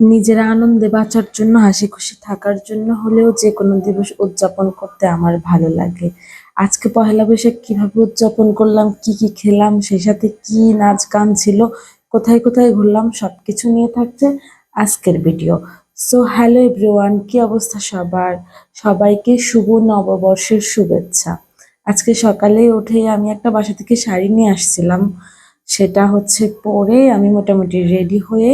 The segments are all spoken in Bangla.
নিজের আনন্দে বাঁচার জন্য, হাসি খুশি থাকার জন্য হলেও যে কোনো দিবস উদযাপন করতে আমার ভালো লাগে। আজকে পহেলা বৈশাখ, কীভাবে উদযাপন করলাম, কি কি খেলাম, সেই সাথে কি নাচ গান ছিল, কোথায় কোথায় ঘুরলাম সব কিছু নিয়ে থাকছে আজকের ভিডিও। সো হ্যালো এভরিওয়ান কি অবস্থা সবার? সবাইকে শুভ নববর্ষের শুভেচ্ছা। আজকে সকালে উঠে আমি একটা বাসা থেকে শাড়ি নিয়ে আসছিলাম। সেটা হচ্ছে পরে আমি মোটামুটি রেডি হয়ে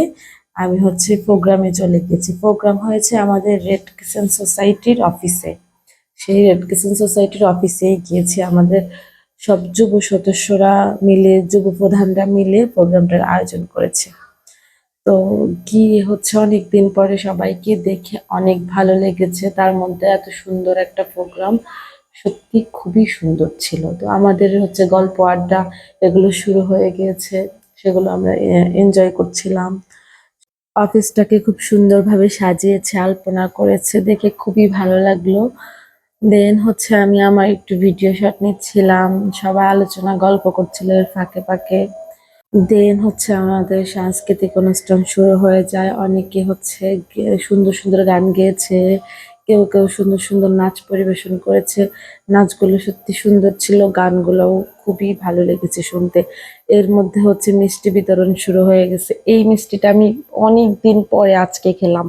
আমি হচ্ছে প্রোগ্রামে চলে গেছি। প্রোগ্রাম হয়েছে আমাদের রেড কিচেন সোসাইটির অফিসে। সেই রেড কিচেন সোসাইটির অফিসেই গিয়েছি আমাদের সব যুব সদস্যরা মিলে, যুব প্রধানরা মিলে প্রোগ্রামটার আয়োজন করেছে। তো গিয়ে হচ্ছে অনেক দিন পরে সবাইকে দেখে অনেক ভালো লেগেছে। তার মধ্যে এত সুন্দর একটা প্রোগ্রাম সত্যি খুবই সুন্দর ছিল। তো আমাদের হচ্ছে গল্প আড্ডা এগুলো শুরু হয়ে গিয়েছে। সেগুলো আমরা এনজয় করছিলাম। অফিসটাকে খুব সুন্দরভাবে সাজিয়েছে, আলপনা করেছে, দেখে খুবই ভালো লাগল। দেন হচ্ছে আমি আমার একটু ভিডিও শট নিচ্ছিলাম, সবাই আলোচনা, গল্প করছিল এর ফাঁকে ফাঁকে। দেন হচ্ছে আমাদের সাংস্কৃতিক অনুষ্ঠান শুরু হয়ে যায়, অনেকে হচ্ছে সুন্দর সুন্দর গান গেয়েছে কেউ কেউ সুন্দর সুন্দর নাচ পরিবেশন করেছে। নাচগুলো সত্যি সুন্দর ছিল, গানগুলোও খুবই ভালো লেগেছে শুনতে। এর মধ্যে হচ্ছে মিষ্টি বিতরণ শুরু হয়ে গেছে। এই মিষ্টিটা আমি অনেক দিন পরে আজকে খেলাম।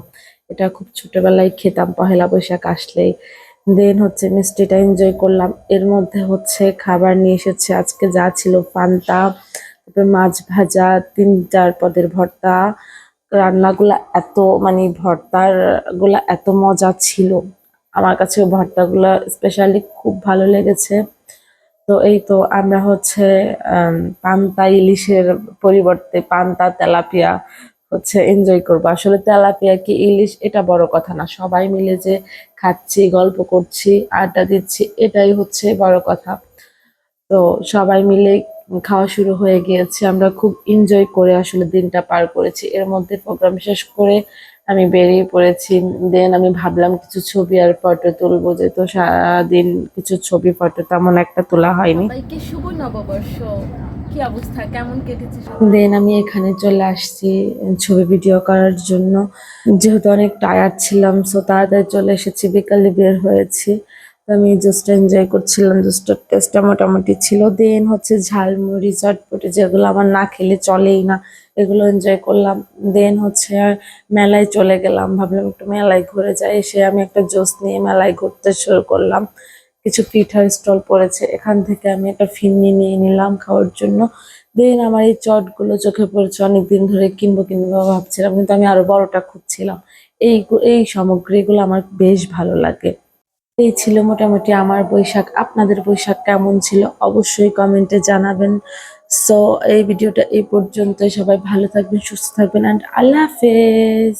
এটা খুব ছোটবেলায় খেতাম, পহেলা বৈশাখ আসলেই। দেন হচ্ছে মিষ্টিটা এনজয় করলাম। এর মধ্যে হচ্ছে খাবার নিয়ে এসেছে আজকে যা ছিল পান্তা তারপরে মাছ ভাজা তিন চার পদের ভর্তা রান্নাগুলা এত মানে ভর্তারগুলা এত মজা ছিল। আমার কাছে ভর্তাগুলা স্পেশালি খুব ভালো লেগেছে। তো এই তো আমরা হচ্ছে পান্তা ইলিশের পরিবর্তে পান্তা, তেলাপিয়া হচ্ছে এনজয় করব। আসলে তেলাপিয়া কি ইলিশ? এটা বড় কথা না। সবাই মিলে যে খাচ্ছি, গল্প করছি, আড্ডা দিচ্ছি, এটাই হচ্ছে বড় কথা। তো সবাই মিলে খাওয়া শুরু হয়ে গিয়েছে। আমরা খুব এনজয় করে আসলে দিনটা পার করেছি। এর মধ্যে প্রোগ্রাম শেষ করে আমি বেরিয়ে পড়েছি। দেন আমি ভাবলাম কিছু ছবি আর ফটো তুলবো। যেহেতু সারাদিন কিছু ছবি ফটো তেমন একটা তোলা হয়নি। শুভ নববর্ষ। কি অবস্থা? কেমন কেটেছে দেন আমি এখানে চলে আসছি ছবি ভিডিও করার জন্য। যেহেতু অনেক টায়ার্ড ছিলাম সো তাড়াতাড়ি চলে এসেছি। বিকালে বের হয়েছি। আমি জাস্ট এনজয় করছিলাম জাস্ট টেস্টটা মোটামুটি ছিল। দেন হচ্ছে ঝালমুড়ি চটপটি যেগুলো আমার না খেলে চলেই না, এগুলো এনজয় করলাম। দেন হচ্ছে আর মেলায় চলে গেলাম, ভাবলাম একটু মেলায় ঘুরে যাই। এসে আমি একটা জোস নিয়ে মেলায় ঘুরতে শুরু করলাম। কিছু পিঠার স্টল পড়েছে, এখান থেকে আমি একটা ফিরনি নিয়ে নিলাম খাওয়ার জন্য। দেন আমার এই চটগুলো চোখে পড়েছে, অনেকদিন ধরে কিনবো কিনবো ভাবছিলাম, কিন্তু আমি আরও বড়টা খুঁজছিলাম। এই এই সামগ্রীগুলো আমার বেশ ভালো লাগে। এই ছিল মোটামুটি আমার বৈশাখ। আপনাদের বৈশাখ কেমন ছিল? অবশ্যই কমেন্টে জানাবেন। সো এই ভিডিওটা এই পর্যন্ত সবাই ভালো থাকবেন, সুস্থ থাকবেন অ্যান্ড আল্লাহ হাফেজ!